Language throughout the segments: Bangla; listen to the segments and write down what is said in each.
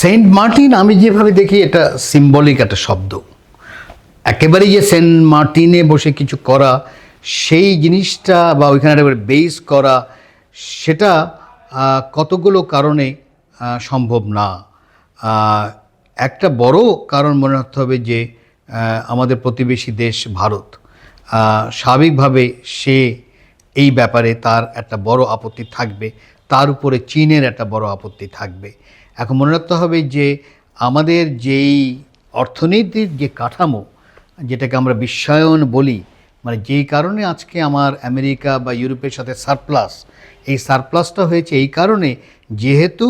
সেন্ট মার্টিন, আমি যেভাবে দেখি, এটা সিম্বলিক একটা শব্দ। একেবারেই যে সেন্ট মার্টিনে বসে কিছু করা, সেই জিনিসটা বা ওইখানে একটা বেস করা, সেটা কতগুলো কারণে সম্ভব না। একটা বড় কারণ মনে রাখতে হবে যে আমাদের প্রতিবেশী দেশ ভারত স্বাভাবিকভাবে সে এই ব্যাপারে তার একটা বড় আপত্তি থাকবে, তার উপরে চীনের একটা বড় আপত্তি থাকবে। এখন মনে রাখতে হবে যে আমাদের যেই অর্থনীতির যে কাঠামো, যেটাকে আমরা বিশ্বায়ন বলি মানে যেই কারণে আজকে আমার আমেরিকা বা ইউরোপের সাথে সারপ্লাস, এই সারপ্লাসটা হয়েছে এই কারণে যেহেতু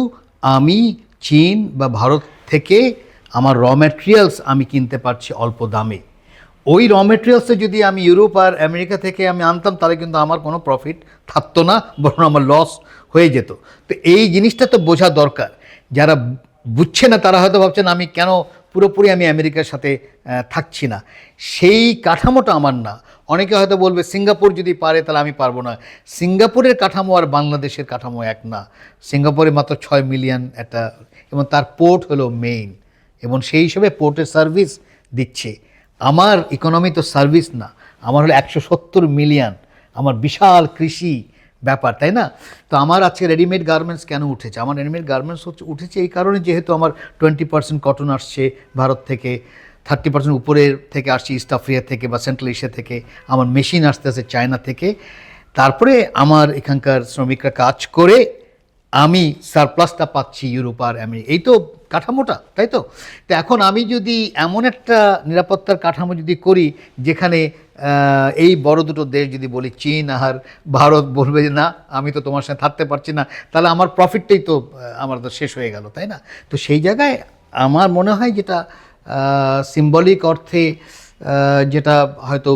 আমি চীন বা ভারত থেকে আমার র ম্যাটেরিয়ালস আমি কিনতে পারছি অল্প দামে। ওই র মেটেরিয়ালসে যদি আমি ইউরোপ আর আমেরিকা থেকে আমি আনতাম, তাহলে কিন্তু আমার কোনো প্রফিট থাকতো না, বরং আমার লস হয়ে যেত। তো এই জিনিসটা তো বোঝা দরকার। যারা বুঝছে না, তারা হয়তো ভাবছেন আমি কেন পুরোপুরি আমি আমেরিকার সাথে থাকছি না? সেই কাঠামোটা আমার না। অনেকে হয়তো বলবে, সিঙ্গাপুর যদি পারে, তাহলে আমি পারব না। সিঙ্গাপুরের কাঠামো আর বাংলাদেশের কাঠামো এক না। সিঙ্গাপুরে মাত্র ছয় মিলিয়ন একটা, এবং তার পোর্ট হলো মেইন, এবং সেই হিসেবে পোর্টের সার্ভিস দিচ্ছে। আমার ইকোনমি তো সার্ভিস না। আমার হলো একশো সত্তর মিলিয়ন। আমার বিশাল কৃষি ব্যাপার, তাই না? তো আমার আজকে রেডিমেড গার্মেন্টস কেন উঠেছে? আমার রেডিমেড গার্মেন্টস হচ্ছে, উঠেছে এই কারণে যেহেতু আমার টোয়েন্টি পার্সেন্ট কটন আসছে ভারত থেকে থার্টি পার্সেন্ট উপরের থেকে আসছে ইস্ট আফ্রিকা থেকে বা সেন্ট্রাল এশিয়া থেকে, আমার মেশিন আসতে আসে চায়না থেকে। তারপরে আমার এখানকার শ্রমিকরা কাজ করে আমি সারপ্লাসটা পাচ্ছি ইউরোপ আর আমেরিকা এই তো কাঠামোটা, তাই তো? তো এখন আমি যদি এমন একটা নিরাপত্তার কাঠামো যদি করি, যেখানে এই বড় দুটো দেশ যদি বলি, চীন আর ভারত বলবে যে, না, আমি তো তোমার সাথে থাকতে পারছি না, তাহলে আমার প্রফিটটাই তো আমার তো শেষ হয়ে গেল, তাই না? তো সেই জায়গায় আমার মনে হয় যেটা সিম্বলিক অর্থে যেটা হয়তো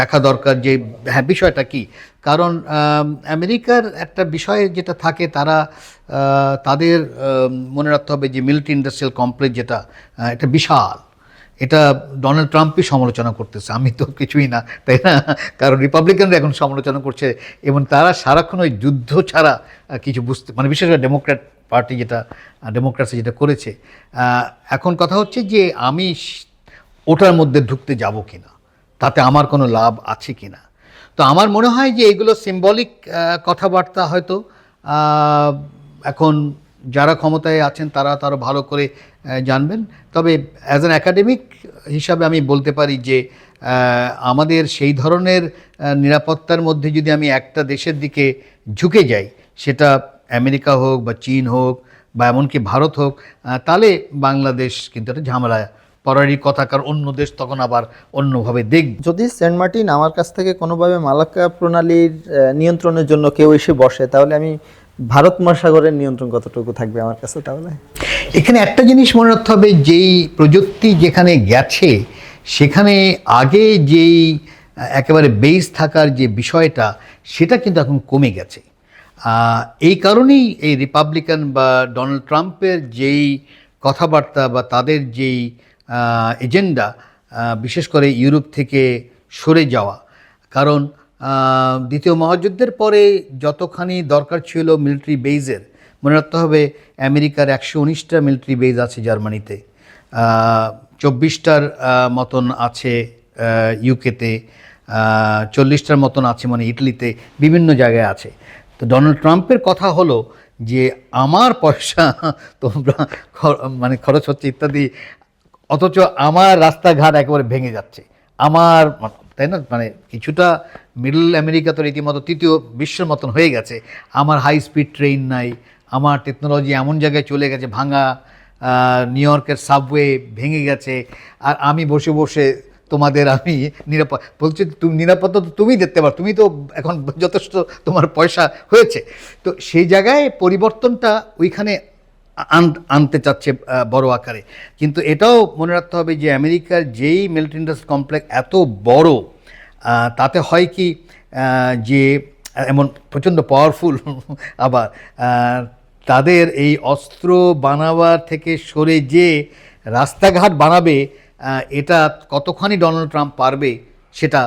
দেখা দরকার যে হ্যাঁ বিষয়টা কি? কারণ আমেরিকার একটা বিষয়ে যেটা থাকে, তারা তাদের মনে রাখতে হবে যে, মিলিটারি ইন্ডাস্ট্রিয়াল কমপ্লেক্স যেটা এটা বিশাল। এটা ডোনাল্ড ট্রাম্পই সমালোচনা করতেছে। আমি তো কিছুই না, তাই না? কারণ রিপাবলিকানরা এখন সমালোচনা করছে, এবং তারা সারাক্ষণ ওই যুদ্ধ ছাড়া কিছু বুঝতে মানে বিশেষ করে ডেমোক্র্যাট পার্টি যেটা ডেমোক্রেসি যেটা করেছে এখন কথা হচ্ছে যে, আমি ওটার মধ্যে ঢুকতে যাব কিনা? তাতে আমার কোনো লাভ আছে কি না? তো আমার মনে হয় যে এগুলো সিম্বলিক কথাবার্তা হয়তো এখন যারা ক্ষমতায় আছেন তারা তারও ভালো করে জানবেন। তবে অ্যাজ অ্যান একাডেমিক হিসাবে আমি বলতে পারি যে আমাদের সেই ধরনের নিরাপত্তার মধ্যে যদি আমি একটা দেশের দিকে ঝুঁকে যাই, সেটা আমেরিকা হোক বা চীন হোক বা এমনকি ভারত হোক তাহলে বাংলাদেশ কিন্তু একটা ঝামেলা পড়ারই কথা কারণ অন্য দেশ তখন আবার অন্যভাবে দেখবে। যদি সেন্ট মার্টিন আমার কাছ থেকে কোনোভাবে মালাক্কা প্রণালীর নিয়ন্ত্রণের জন্য কেউ এসে বসে তাহলে আমি ভারত মহাসাগরের নিয়ন্ত্রণ কতটুকু থাকবে আমার কাছে তাহলে? এখানে একটা জিনিস মনে রাখতে হবে যেই প্রযুক্তি যেখানে গেছে সেখানে আগে যেই একেবারে বেস থাকার যে বিষয়টা সেটা কিন্তু এখন কমে গেছে। এই কারণেই এই রিপাবলিকান বা ডোনাল্ড ট্রাম্পের যেই কথাবার্তা বা তাদের যেই এজেন্ডা বিশেষ করে ইউরোপ থেকে সরে যাওয়া। কারণ দ্বিতীয় মহাযুদ্ধের পরে যতখানি দরকার ছিল মিলিটারি বেইজের মনে রাখতে হবে আমেরিকার একশো উনিশটা মিলিটারি বেজ আছে জার্মানিতে। চব্বিশটার মতন আছে ইউকেতে চল্লিশটার মতন আছে মানে ইটালিতে, বিভিন্ন জায়গায় আছে। তো ডোনাল্ড ট্রাম্পের কথা হলো যে, আমার পয়সা তোমরা মানে খরচ হচ্ছে, ইত্যাদি অথচ আমার রাস্তাঘাট একেবারে ভেঙে যাচ্ছে। আমার তাই না? মানে কিছুটা মিডল আমেরিকা তো রীতিমতো তৃতীয় বিশ্বের মতন হয়ে গেছে। আমার হাই স্পিড ট্রেন নাই, আমার টেকনোলজি এমন জায়গায় চলে গেছে, ভাঙা নিউ ইয়র্কের সাবওয়ে ভেঙে গেছে। আর আমি বসে বসে তোমাদের আমি নিরাপদ বলছি তুমি নিরাপত্তা তো তুমি দেখতে পারো, তুমি তো এখন যথেষ্ট তোমার পয়সা হয়েছে। তো সেই জায়গায় পরিবর্তনটা ওইখানে আনতে চাচ্ছে বড় আকারে। কিন্তু এটাও মনে রাখতে হবে যে আমেরিকার যেই মিলিটারি ইন্ডাস্ট্রি কমপ্লেক্স এত বড় তাতে হয় কি যে, এমন প্রচণ্ড পাওয়ারফুল আবার তাদের এই অস্ত্র বানাবার থেকে সরে যে রাস্তাঘাট বানাবে এটা কতখানি ডোনাল্ড ট্রাম্প পারবে, সেটা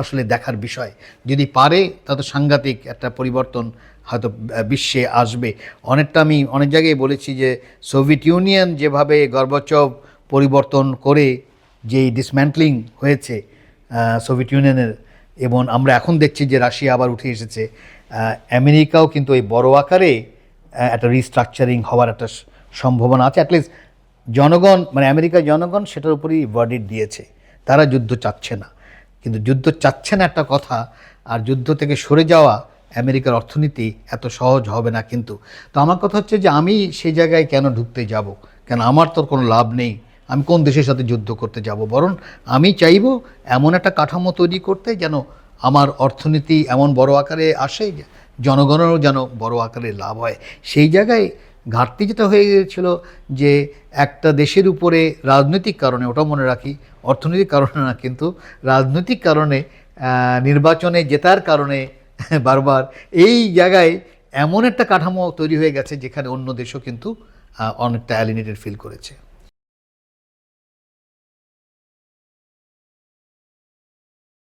আসলে দেখার বিষয়। যদি পারে, তা তো সাংঘাতিক একটা পরিবর্তন হয়তো বিশ্বে আসবে। অনেকটা আমি অনেক জায়গায় বলেছি যে সোভিয়েত ইউনিয়ন যেভাবে গর্বচব পরিবর্তন করে যেই ডিসম্যান্টলিং হয়েছে সোভিয়েত ইউনিয়নের এবং আমরা এখন দেখছি যে রাশিয়া আবার উঠে এসেছে আমেরিকাও কিন্তু এই বড় আকারে একটা রিস্ট্রাকচারিং হওয়ার একটা সম্ভাবনা আছে। অ্যাটলিস্ট জনগণ মানে আমেরিকার জনগণ সেটার উপরই ভার্ডিট দিয়েছে। তারা যুদ্ধ চাচ্ছে না। কিন্তু যুদ্ধ চাচ্ছে না একটা কথা, আর যুদ্ধ থেকে সরে যাওয়া আমেরিকার অর্থনীতি এত সহজ হবে না কিন্তু। তো আমার কথা হচ্ছে যে আমি সেই জায়গায় কেন ঢুকতে যাব? কেন আমার তো কোনো লাভ নেই? আমি কোন দেশের সাথে যুদ্ধ করতে যাব? বরং আমি চাইব এমন একটা কাঠামো তৈরি করতে যেন আমার অর্থনীতি এমন বড় আকারে আসে, জনগণেরও যেন বড় আকারে লাভ হয়। সেই জায়গায় ঘাটতি যেটা হয়ে গিয়েছিল যে একটা দেশের উপরে রাজনৈতিক কারণে ওটা মনে রাখি, অর্থনৈতিক কারণে না, কিন্তু রাজনৈতিক কারণে নির্বাচনে জেতার কারণে বারবার এই জায়গায় এমন একটা কাঠামো তৈরি হয়ে গেছে যেখানে অন্য দেশও কিন্তু অনেকটা অ্যালিনেটেড ফিল করেছে।